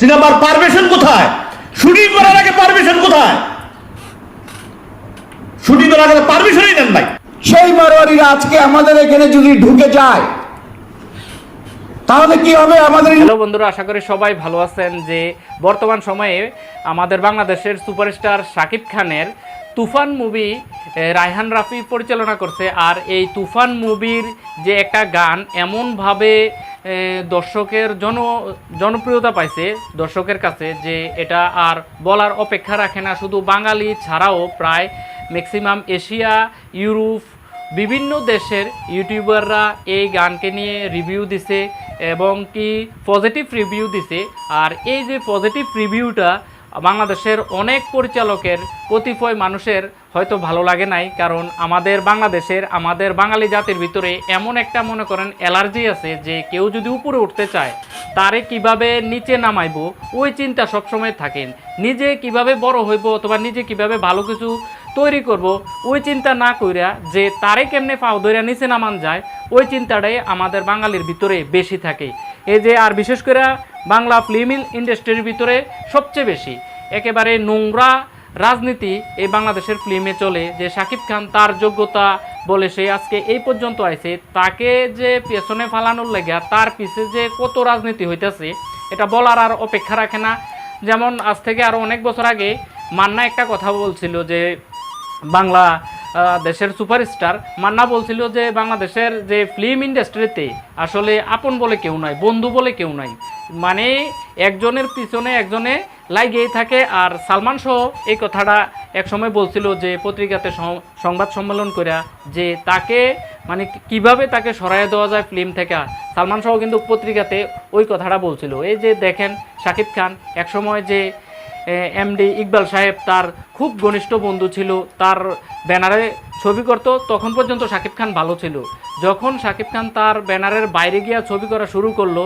সিনেমার পারমিশন কোথায়? শুটিং করার আগে পারমিশন কোথায়? শুটিং করার আগে পারমিশনই নেন নাই। সেই মারোয়ারিরা আজকে আমাদের এখানে যদি ঢুকে যায় তাহলে কি হবে আমাদের হ্যালো বন্ধুরা আশা করি সবাই ভালো আছেন যে বর্তমান সময়ে আমাদের বাংলাদেশের সুপারস্টার শাকিব খানের তুফান মুভি রায়হান রাফি পরিচালনা করছে। আর এই তুফান মুভির যে একটা গান এমনভাবে দর্শকের জন, জনপ্রিয়তা পাইছে দর্শকের কাছে যে এটা আর বলার অপেক্ষা রাখে না। শুধু বাঙালি ছাড়াও প্রায় ম্যাক্সিমাম এশিয়া ইউরোপ বিভিন্ন দেশের ইউটিউবাররা এই গানকে নিয়ে রিভিউ দিছে এবং কি পজিটিভ রিভিউ দিছে। আর এই যে পজিটিভ রিভিউটা বাংলাদেশের অনেক পরিচালকের কতিপয় মানুষের হয়তো ভালো লাগে নাই, কারণ আমাদের বাংলাদেশের, আমাদের বাঙালি জাতির ভিতরে এমন একটা, মনে করেন, অ্যালার্জি আছে যে কেউ যদি উপরে উঠতে চায়, তারে কীভাবে নিচে নামাইবো, ওই চিন্তা সবসময় থাকেন। নিজে কীভাবে বড় হইব অথবা নিজে কীভাবে ভালো কিছু তৈরি করব, ওই চিন্তা না কইরা যে তারে কেমনে পাও ধইরা নিচে নামান যায়, ওই চিন্তাটাই আমাদের বাঙালির ভিতরে বেশি থাকে। এই যে, আর বিশেষ করে বাংলা ফিল্ম ইন্ডাস্ট্রির ভিতরে সবচেয়ে বেশি। একেবারে নোংরা রাজনীতি এই বাংলাদেশের ফিল্মে চলে যে শাকিব খান তার যোগ্যতা বলে সে আজকে এই পর্যন্ত আইছে। তাকে যে পেছনে ফালানোর লেগে, তার পিছে যে কত রাজনীতি হইতেছে, এটা বলার আর অপেক্ষা রাখে না। যেমন আজ থেকে আরও অনেক বছর আগে মান্না একটা কথা বলছিল যে বাংলা দেশের সুপারস্টার। মান্না বলছিল যে, বাংলাদেশের যে ফিল্ম ইন্ডাস্ট্রিতে আসলে আপন বলে কেউ নাই, বন্ধু বলে কেউ নাই। মানে একজনের পিছনে একজনে লাগেই থাকে। আর সালমান সহ এই কথাটা একসময় বলছিল যে, পত্রিকাতে সংবাদ সম্মেলন করে যে, তাকে মানে কীভাবে তাকে সরাই দেওয়া যায় ফিল্ম থেকে। সালমান সহ কিন্তু পত্রিকাতে ওই কথাটা বলছিল। এই যে দেখেন, শাকিব খান একসময় যে এমডি ইকবাল সাহেব তার খুব ঘনিষ্ঠ বন্ধু ছিল। তার ব্যানারে ছবি করত, তখন পর্যন্ত শাকিব খান ভালো ছিল। যখন শাকিব খান তার ব্যানারের বাইরে গিয়া ছবি করা শুরু করল,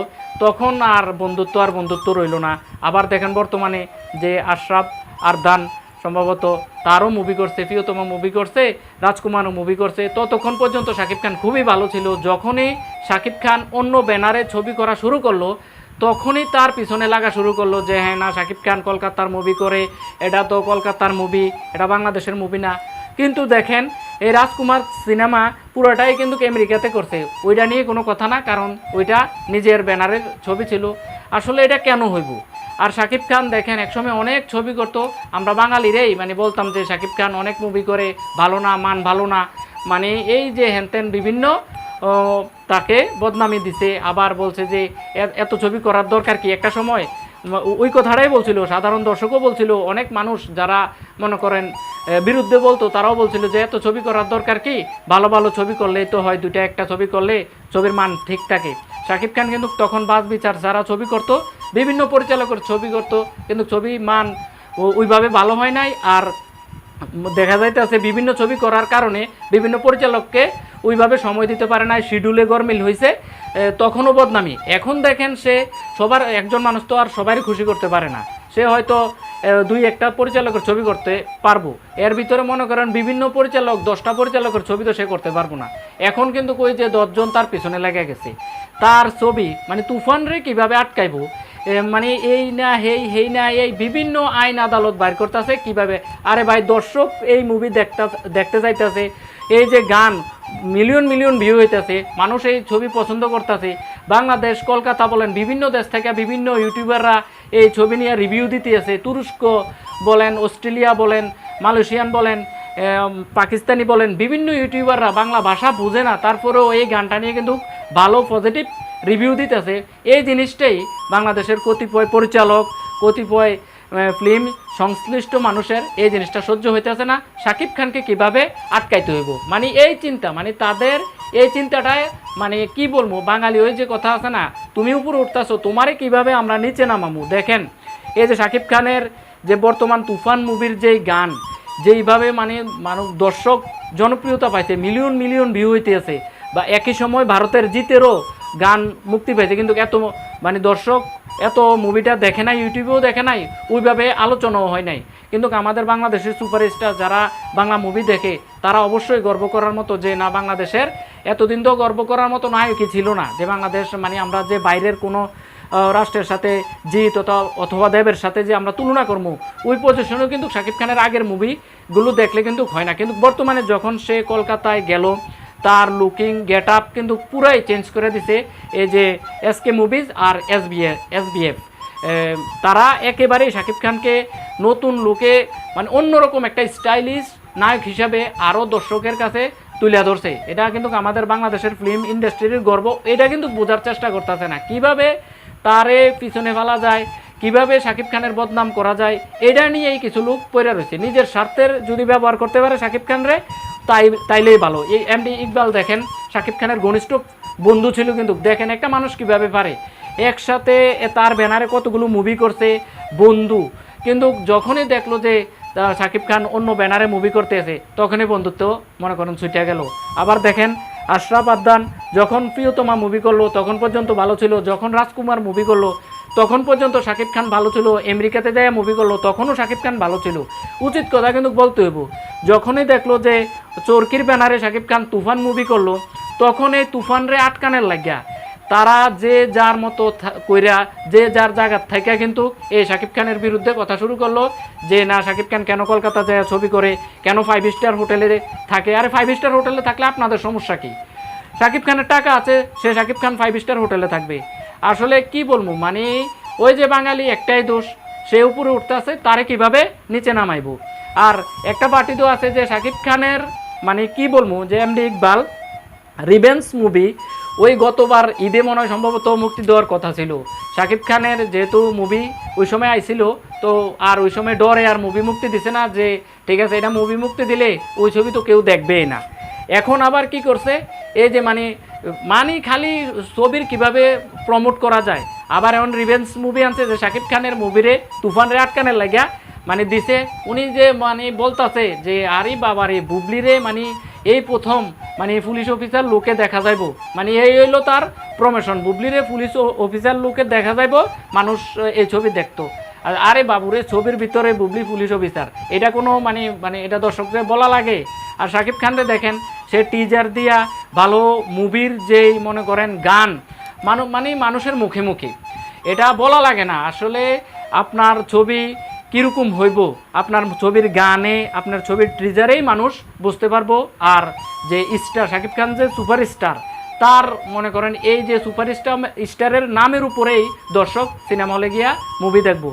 তখন আর বন্ধুত্ব আর বন্ধুত্ব রইল না। আবার দেখেন বর্তমানে যে আশরাফ আর দান, সম্ভবত তারও মুভি করছে, প্রিয়তম মুভি করছে, রাজকুমারও মুভি করছে। ততক্ষণ পর্যন্ত শাকিব খান খুবই ভালো ছিল। যখনই শাকিব খান অন্য ব্যানারে ছবি করা শুরু করল তখনই তার পিছনে লাগা শুরু করল যে হ্যাঁ না, শাকিব খান কলকাতার মুভি করে, এটা তো কলকাতার মুভি এটা বাংলাদেশের মুভি না। কিন্তু দেখেন, এই রাজকুমার সিনেমা পুরোটাই কিন্তু আমেরিকাতে করছে। ওইটা নিয়ে কোনো কথা না, কারণ ওইটা নিজের ব্যানারের ছবি ছিল। আসলে এটা কেন হইব? আর শাকিব খান দেখেন, একসময় অনেক ছবি করতো। আমরা বাঙালিরাই মানে বলতাম যে, শাকিব খান অনেক মুভি করে, ভালো না, মান ভালো না। মানে এই যে হ্যানত্যান বিভিন্ন তাকে বদনামি দিছে, আবার বলছে যে এত ছবি করার দরকার কি? একটা সময় ওই কথাটাই বলছিল, সাধারণ দর্শকও বলছিল, অনেক মানুষ যারা মনে করেন বিরুদ্ধে বলতো, তারাও বলছিল যে এত ছবি করার দরকার কি? ভালো ভালো ছবি করলেই তো হয়, দুইটা একটা ছবি করলে ছবির মান ঠিক থাকে। শাকিব খান কিন্তু তখন বাস বিচার, যারা ছবি করতো, বিভিন্ন পরিচালকের ছবি করতো, কিন্তু ছবি মান ওইভাবে ভালো হয় নাই। আর দেখা যাইতেছে, বিভিন্ন ছবি করার কারণে বিভিন্ন পরিচালককে ওইভাবে সময় দিতে পারে না শিডিউলে গরমিল হয়েছে তখনও বদনামি। এখন দেখেন সে সবার একজন মানুষ তো আর সবারই খুশি করতে পারে না। সে হয়তো দুই একটা পরিচালকের ছবি করতে পারব। এর ভিতরে মনে করেন বিভিন্ন পরিচালক, দশটা পরিচালকের ছবি তো সে করতে পারব না। এখন কিন্তু কই যে দশজন তার পিছনে লেগে গেছে। তার ছবি মানে তুফান রে কীভাবে আটকাইবো? মানে এই না হেই হেই না, এই বিভিন্ন আইন আদালত বাইর করতেছে কীভাবে? আরে ভাই, দর্শক এই মুভি দেখতে দেখতে যাইতেছে, এই যে গান মিলিয়ন মিলিয়ন ভিউ হইতেছে, মানুষ এই ছবি পছন্দ করতেছে, বাংলাদেশ, কলকাতা বলেন, বিভিন্ন দেশ থেকে বিভিন্ন ইউটিউবাররা এই ছবি নিয়ে রিভিউ দিতে আছে তুরস্ক বলেন, অস্ট্রেলিয়া বলেন, মালয়েশিয়ান বলেন পাকিস্তানি বলেন, বিভিন্ন ইউটিউবাররা বাংলা ভাষা বুঝে না, তারপরেও এই গানটা নিয়ে কিন্তু ভালো পজিটিভ রিভিউ দিতেছে। এই জিনিসটাই বাংলাদেশের কতিপয় পরিচালক, কতিপয় ফিল্ম সংশ্লিষ্ট মানুষের এই জিনিসটা সহ্য হইতেছে না। শাকিব খানকে কীভাবে আটকাইতে হইব? মানে এই চিন্তা মানে তাদের এই চিন্তাটায় মানে কি বলব, বাঙালি ওই যে কথা আছে না, তুমি উপরে উঠতেছো, তোমারে কীভাবে আমরা নিচে নামামু? দেখেন, এই যে শাকিব খানের যে বর্তমান তুফান মুভির যেই গান, যেইভাবে মানে মানুষ, দর্শক জনপ্রিয়তা পাইছে মিলিয়ন মিলিয়ন ভিউ হইতেছে, বা একই সময় ভারতের জিতেরও গান মুক্তি পেয়েছে। কিন্তু এত মানে দর্শক এত মুভিটা দেখে নাই ইউটিউবেও দেখে নাই, ওইভাবে আলোচনাও হয় নাই। কিন্তু আমাদের বাংলাদেশের সুপারস্টার যারা বাংলা মুভি দেখে, তারা অবশ্যই গর্ব করার মতো যে, না, বাংলাদেশের এতদিন তো গর্ব করার মতো নায়কই ছিল না। যে, বাংলাদেশ মানে আমরা যে বাইরের কোনো রাষ্ট্রের সাথে জিৎ তথা অথবা দেবের সাথে যে আমরা তুলনা করব ওই পজিশনেও কিন্তু শাকিব খানের আগের মুভিগুলো দেখলে কিন্তু হয় না। কিন্তু বর্তমানে যখন সে কলকাতায় গেল তার লুকিং গেট আপ কিন্তু পুরাই চেঞ্জ করে দিছে। এই যে এস কে মুভিজ আর এস বি এফ তারা একেবারেই শাকিব খানকে নতুন লুকে মানে অন্যরকম একটা স্টাইলিশ নায়ক হিসাবে আরও দর্শকের কাছে তুলে ধরছে। এটা কিন্তু আমাদের বাংলাদেশের ফিল্ম ইন্ডাস্ট্রির গর্ব। এটা কিন্তু বোঝার চেষ্টা করতেছে না। কীভাবে তারে পিছনে ফেলা যায়, কীভাবে শাকিব খানের বদনাম করা যায়, এটা নিয়েই কিছু লোক পড়ে রয়েছে। নিজের স্বার্থের যদি ব্যবহার করতে পারে শাকিব খানরে তাই, তাইলেই ভালো। এই এমডি ইকবাল দেখেন, শাকিব খানের ঘনিষ্ঠ বন্ধু ছিল কিন্তু দেখেন একটা মানুষ কীভাবে পারে। একসাথে তার ব্যানারে কতগুলো মুভি করছে, বন্ধু। কিন্তু যখনই দেখল যে শাকিব খান অন্য ব্যানারে মুভি করতে এসে, তখনই বন্ধুত্ব মনে করেন ছুটে গেল। আবার দেখেন আশরাফ আদান যখন প্রিয়তমা মুভি করল, তখন পর্যন্ত ভালো ছিল। যখন রাজকুমার মুভি করল, তখন পর্যন্ত শাকিব খান ভালো ছিল। আমেরিকাতে যায় মুভি করল, তখনও শাকিব খান ভালো ছিল। উচিত কথা কিন্তু বলতে হইব। যখনই দেখল যে চরকির ব্যানারে শাকিব খান তুফান মুভি করল, তখন এই তুফানরে আটকানের লাগিয়া তারা যে যার মতো কইরা যে যার জায়গার থেকে কিন্তু এই শাকিব খানের বিরুদ্ধে কথা শুরু করল যে, না, শাকিব খান কেন কলকাতা যায়, ছবি করে? কেন ফাইভ স্টার হোটেলে থাকে? আরে ফাইভ স্টার হোটেলে থাকলে আপনাদের সমস্যা কি? শাকিব খানের টাকা আছে, সে শাকিব খান ফাইভ স্টার হোটেলে থাকবে। আসলে কি বলব মানে ওই যে বাঙালি একটাই দোষ, সে উপরে উঠতে আছে তারে কীভাবে নিচে নামাইবো? আর একটা পার্টি তো আছে যে, শাকিব খানের মানে কি বলব, যে এমডি ইকবাল রিভেন্স মুভি ওই গতবার ঈদে মনে হয় সম্ভবত মুক্তি দেওয়ার কথা ছিল। শাকিব খানের যেহেতু মুভি ওই সময় আইছিল, তো আর ওই সময় ডরে আর মুভি মুক্তি দিছে না যে, ঠিক আছে, এটা মুভি মুক্তি দিলে ওই ছবি তো কেউ দেখবেই না। এখন আবার কি করছে, এই যে মানে মানে খালি ছবির কীভাবে প্রমোট করা যায়। আবার এখন রিভেন্স মুভি আনছে যে শাকিব খানের মুভিরে তুফানের আটকানের লাগিয়া মানে দিছে। উনি যে মানে বলতাছে যে, আরে বাবারে, বুবলিরে মানে এই প্রথম মানে এই পুলিশ অফিসার লোকে দেখা যাইব। মানে এই হইল তার প্রমোশন বুবলিরে পুলিশ অফিসার লোকে দেখা যাইব, মানুষ এই ছবি দেখতো। আর আরে বাবুরে, ছবির ভিতরে বুবলি পুলিশ অফিসার এটা কোনো মানে মানে এটা দর্শকদের বলা লাগে। আর শাকিব খানরে দেখেন, সে টিজার দিয়া ভালো মুভির যেই, মনে করেন, গান মানে মানুষের মুখে মুখে। এটা বলা লাগে না। আসলে আপনার ছবি কীরকম হইব? আপনার ছবির গানে, আপনার ছবির ট্রিজারেই মানুষ বুঝতে পারব। আর যে স্টার শাকিব খান যে সুপার স্টার তার মনে করেন এই যে সুপার স্টার স্টারের নামের উপরেই দর্শক সিনেমা হলে গিয়া মুভি দেখব।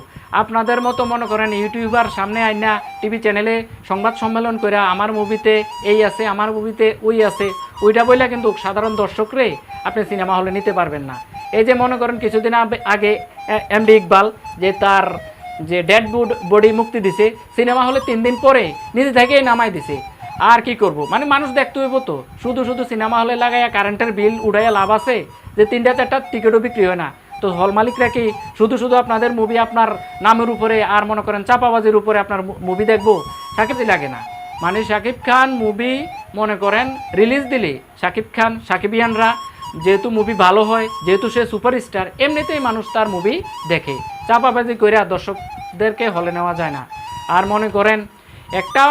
আপনাদের মতো মনে করেন ইউটিউবার সামনে আইনা টিভি চ্যানেলে সংবাদ সম্মেলন করে আমার মুভিতে এই আছে, আমার মুভিতে ওই আছে, ওইটা বইলা কিন্তু সাধারণ দর্শকরে আপনি সিনেমা হলে নিতে পারবেন না। এই যে মনে করেন কিছুদিন আগে এমডি ইকবাল, যে তার যে ডেড বডি মুক্তি দিছে সিনেমা হলে তিন দিন পরে নিজে থেকেই নামাই দিছে। আর কি করব? মানে মানুষ দেখতে হইব তো। শুধু শুধু সিনেমা হলে লাগাইয়া কারেন্টের বিল উড়াইয়া লাভ আছে যে তিনটা চারটা টিকিটও বিক্রি হয় না। তো হল মালিকরা কি শুধু শুধু আপনাদের মুভি আপনার নামের উপরে আর মনে করেন চাপাবাজির উপরে আপনার মুভি দেখব? সাকিবই লাগে না। মানে শাকিব খান মুভি মনে করেন রিলিজ দিলে শাকিব খান, সাকিবিয়ানরা যেহেতু মুভি ভালো হয়, যেহেতু সে সুপারস্টার এমনিতেই মানুষ তার মুভি দেখে। চাপাবাজি করে দর্শকদেরকে হলে নেওয়া যায় না। আর মনে করেন, একটা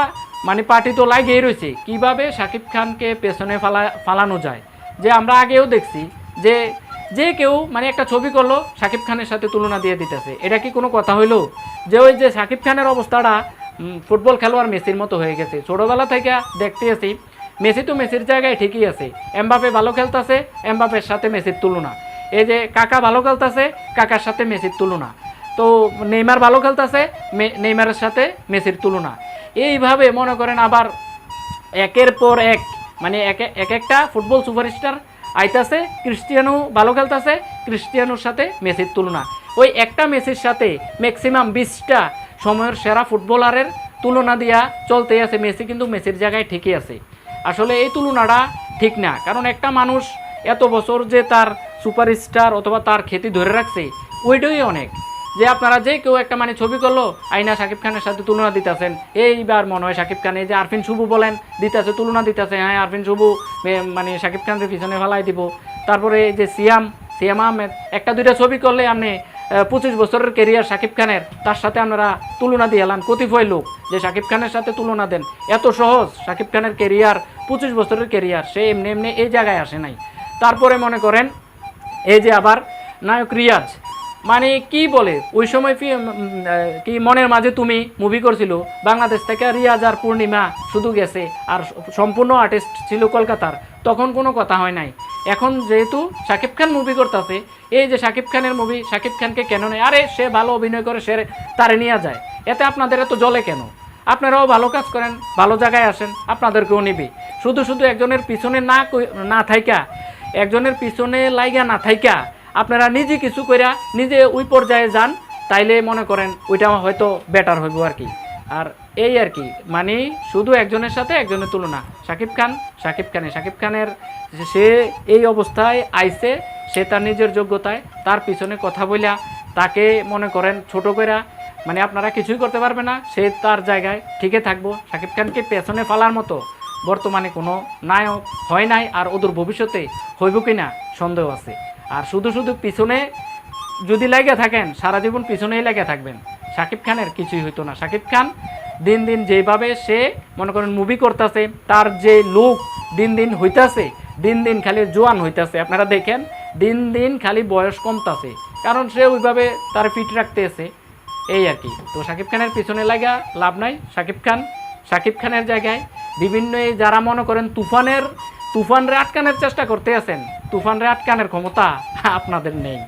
মানে পার্টি তো লাগিয়েই রয়েছে কীভাবে শাকিব খানকে পেছনে ফালা, ফালানো যায়? যে আমরা আগেও দেখছি যে যে কেউ মানে একটা ছবি করল শাকিব খানের সাথে তুলনা দিয়ে দিতেছে। এটা কি কোনো কথা হইল? যে ওই যে শাকিব খানের অবস্থাটা ফুটবল খেলোয়াড় মেসির মতো হয়ে গেছে। ছোটোবেলা থেকে দেখতে আছি মেসি তো মেসির জায়গায় ঠিকই আছে। এমবাপে ভালো খেলতেছে, এমবাপের সাথে মেসির তুলনা। এই যে কাকা ভালো খেলতেছে, কাকার সাথে মেসির তুলনা। তো নেইমার ভালো খেলতেছে নেইমারের সাথে মেসির তুলনা। এইভাবে মনে করেন আবার একের পর এক মানে এক এক একটা ফুটবল সুপারস্টার আইতাছে, ক্রিস্টিয়ানো ভালো খেলতেছে, ক্রিস্টিয়ানোর সাথে মেসির তুলনা। ওই একটা মেসির সাথে ম্যাক্সিমাম বিশটা সময়ের সেরা ফুটবলারের তুলনা দিয়া চলতে আছে, মেসি কিন্তু মেসির জায়গায় ঠিকই আছে। আসলে এই তুলনাটা ঠিক না। কারণ একটা মানুষ এত বছর যে তার সুপারস্টার অথবা তার খ্যাতি ধরে রাখছে, ওইটাই অনেক। যে আপনারা যে কেউ একটা মানে ছবি করল, আইনা শাকিব খানের সাথে তুলনা দিতেছেন। এইবার মনে হয় শাকিব খান, এই যে আরফিন শুভু বলেন, দিতেছে, তুলনা দিতেছে হ্যাঁ আরফিন শুভু মানে শাকিব খানের পিছনে ফেলাই দিব। তারপরে এই যে সিয়াম সিয়াম আহমেদ, একটা দুইটা ছবি করলে আপনি পঁচিশ বছরের কেরিয়ার শাকিব খানের। তার সাথে আপনারা তুলনা দিয়ে এলাম কতিপয় লোক যে শাকিব খানের সাথে তুলনা দেন, এত সহজ শাকিব খানের কেরিয়ার পঁচিশ বছরের কেরিয়ার সে এমনি এমনি এই জায়গায় আসে নাই। তারপরে মনে করেন, এই যে আবার নায়ক রিয়াজ মানে কি বলে? ওই সময় কি মনের মাঝে তুমি মুভি করছিল, বাংলাদেশ থেকে রিয়াজ আর পূর্ণিমা শুধু গেছে, আর সম্পূর্ণ আর্টিস্ট ছিল কলকাতার, তখন কোনো কথা হয় নাই। এখন যেহেতু শাকিব খান মুভি করতেছে, এই যে শাকিব খানের মুভি শাকিব খানকে কেন নেই আরে, সে ভালো অভিনয় করে, সে তারে নিয়ে যায়। এতে আপনাদের এত জলে কেন? আপনারাও ভালো কাজ করেন, ভালো জায়গায় আসেন, আপনাদেরকেও নিবে। শুধু শুধু একজনের পিছনে না না থাইকা, একজনের পিছনে লাইগা না থাইকা আপনারা নিজে কিছু কইরা নিজে ওই পর্যায়ে যান, তাইলে মনে করেন ওইটা হয়তো বেটার হইব আর কি আর এই আর কি মানে শুধু একজনের সাথে একজনের তুলনা। শাকিব খান শাকিব খানে শাকিব খানের সে এই অবস্থায় আইছে, সে তার নিজের যোগ্যতায়, তার পিছনে কথা বইলা তাকে মনে করেন ছোট কইরা মানে আপনারা কিছুই করতে পারবে না, সে তার জায়গায় ঠিকই থাকব। শাকিব খানকে পেছনে ফালার মতো বর্তমানে কোনো নায়ক হয় নাই, আর ওদের ভবিষ্যতে হইব কি না সন্দেহ আছে। আর শুধু শুধু পিছনে যদি লেগে থাকেন, সারা জীবন পিছনেই লেগে থাকবেন। শাকিব খানের কিছুই হইতো না। শাকিব খান দিন দিন যেভাবে সে, মনে করেন মুভি করতেছে, তার যে লুক দিন দিন হইতাছে, দিন দিন খালি জোয়ান হইতাছে। আপনারা দেখেন, দিন দিন খালি বয়স কমতাছে। কারণ সে ওইভাবে তার ফিট রাখতেছে। এই আর কি। তো শাকিব খানের পিছনে লাগা লাভ নাই। শাকিব খান শাকিব খানের জায়গায় বিভিন্ন যারা মনে করেন তুফানের তুফানরে আটকানোর চেষ্টা করতে আছেন। তুফানরে আটকানোর ক্ষমতা আপনাদের নেই।